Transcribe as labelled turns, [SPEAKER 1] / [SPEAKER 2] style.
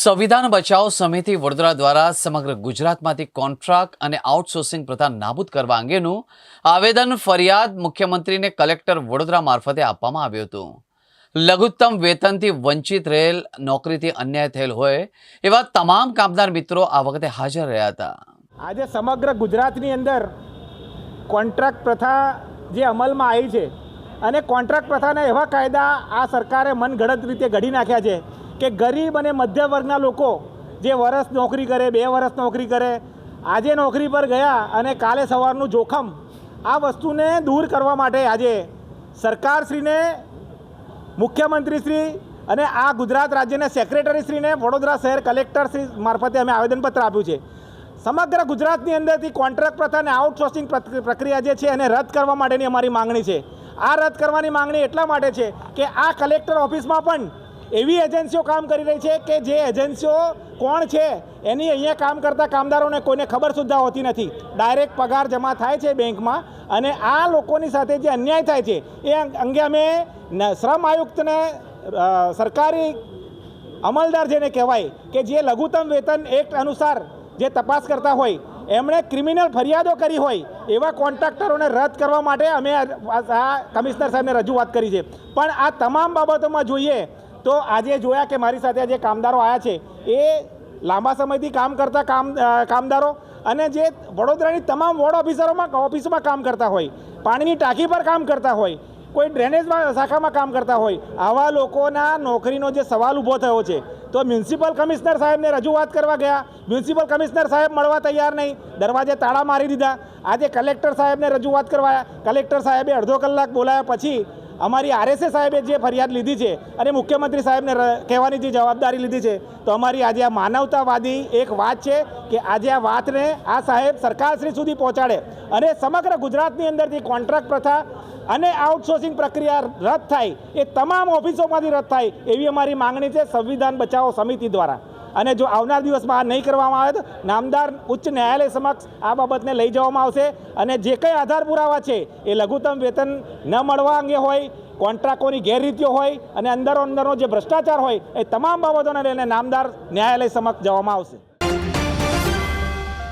[SPEAKER 1] સંવિધાન બચાવ સમિતિ વડોદરા દ્વારા સમગ્ર ગુજરાતમાંથી કોન્ટ્રાક્ટ અને આઉટસોર્સિંગ પ્રથા નાબૂદ કરવા અંગેનું આવેદન ફરિયાદ મુખ્યમંત્રીને કલેક્ટર વડોદરા મારફતે આપવામાં આવ્યું હતું. લઘુત્તમ વેતનથી વંચિત રહેલ નોકરીથી અન્યાય થયેલ હોય એવા તમામ કામદાર મિત્રો આ વખતે હાજર રહ્યા હતા.
[SPEAKER 2] આજે સમગ્ર ગુજરાતની અંદર કોન્ટ્રાક્ટ પ્રથા જે અમલમાં આવી છે અને કોન્ટ્રાક્ટ પ્રથાના એવા કાયદા આ સરકારે મનગણત રીતે ઘડી નાખ્યા છે કે ગરીબ અને મધ્ય વર્ગના લોકો જે વરસ નોકરી કરે, બે વર્ષ નોકરી કરે, આજે નોકરી પર ગયા અને કાલે સવારનું જોખમ, આ વસ્તુને દૂર કરવા માટે આજે સરકારશ્રીને, મુખ્યમંત્રીશ્રી અને આ ગુજરાત રાજ્યના સેક્રેટરીશ્રીને વડોદરા શહેર કલેક્ટરશ્રી મારફતે અમે આવેદનપત્ર આપ્યું છે. સમગ્ર ગુજરાતની અંદરથી કોન્ટ્રાક્ટ પ્રથા અને આઉટસોર્સિંગ પ્રક- પ્રક્રિયા જે છે એને રદ કરવા માટેની અમારી માંગણી છે. આ રદ કરવાની માંગણી એટલા માટે છે કે આ કલેક્ટર ઓફિસમાં પણ એવી એજન્સીઓ કામ કરી રહી છે કે જે એજન્સીઓ કોણ છે, એની અહીંયા કામ કરતા કામદારોને કોઈને ખબર સુદ્ધા હોતી નથી. ડાયરેક્ટ પગાર જમા થાય છે બેંકમાં અને આ લોકોની સાથે જે અન્યાય થાય છે, એ અંગે અમે શ્રમ આયુક્તને સરકારી અમલદાર જેને કહેવાય કે જે લઘુત્તમ વેતન એક્ટ અનુસાર જે તપાસ કરતા હોય, એમણે ક્રિમિનલ ફરિયાદો કરી હોય એવા કોન્ટ્રાક્ટરોને રદ કરવા માટે અમે આ કમિશનર સાહેબને રજૂઆત કરી છે. પણ આ તમામ બાબતોમાં જોઈએ તો આજે જોયા કે મારી સાથે જે કામદારો આવ્યા છે, એ લાંબા સમયથી કામ કરતા કામ કામદારો અને જે વડોદરાની તમામ વોર્ડ ઓફિસરોમાં, ઓફિસમાં કામ કરતા હોય, પાણીની ટાંકી પર કામ કરતા હોય, કોઈ ડ્રેનેજમાં શાખામાં કામ કરતા હોય, આવા લોકોના નોકરીનો જે સવાલ ઊભો થયો છે, તો મ્યુનિસિપલ કમિશનર સાહેબને રજૂઆત કરવા ગયા. મ્યુનિસિપલ કમિશનર સાહેબ મળવા તૈયાર નહીં. દરવાજે તાળા મારી દીધા. આજે કલેક્ટર સાહેબને રજૂઆત કરવા કલેક્ટર સાહેબે અડધો કલાક બોલાયા પછી અમારી આરએસએ સાહેબે જે ફરિયાદ લીધી છે અને મુખ્યમંત્રી સાહેબને કહેવાની જે જવાબદારી લીધી છે, તો અમારી આજે આ માનવતાવાદી એક વાત છે કે આજે આ વાતને આ સાહેબ સરકારશ્રી સુધી પહોંચાડે અને સમગ્ર ગુજરાતની અંદરથી કોન્ટ્રાક્ટ પ્રથા અને આઉટસોર્સિંગ પ્રક્રિયા રદ થાય એ તમામ ઓફિસોમાંથી રદ થાય એવી અમારી માંગણી છે સંવિધાન બચાવો સમિતિ દ્વારા. અને જો આવનાર દિવસમાં આ નહીં કરવામાં આવે તો નામદાર ઉચ્ચ ન્યાયાલય સમક્ષ આ બાબતને લઈ જવામાં આવશે અને જે કંઈ આધાર પુરાવા છે એ લઘુત્તમ વેતન ન મળવા અંગે હોય, કોન્ટ્રાક્ટોની ગેરરીતિઓ હોય અને અંદરો અંદરનો જે ભ્રષ્ટાચાર હોય એ તમામ બાબતોને લઈને નામદાર ન્યાયાલય સમક્ષ જવામાં આવશે.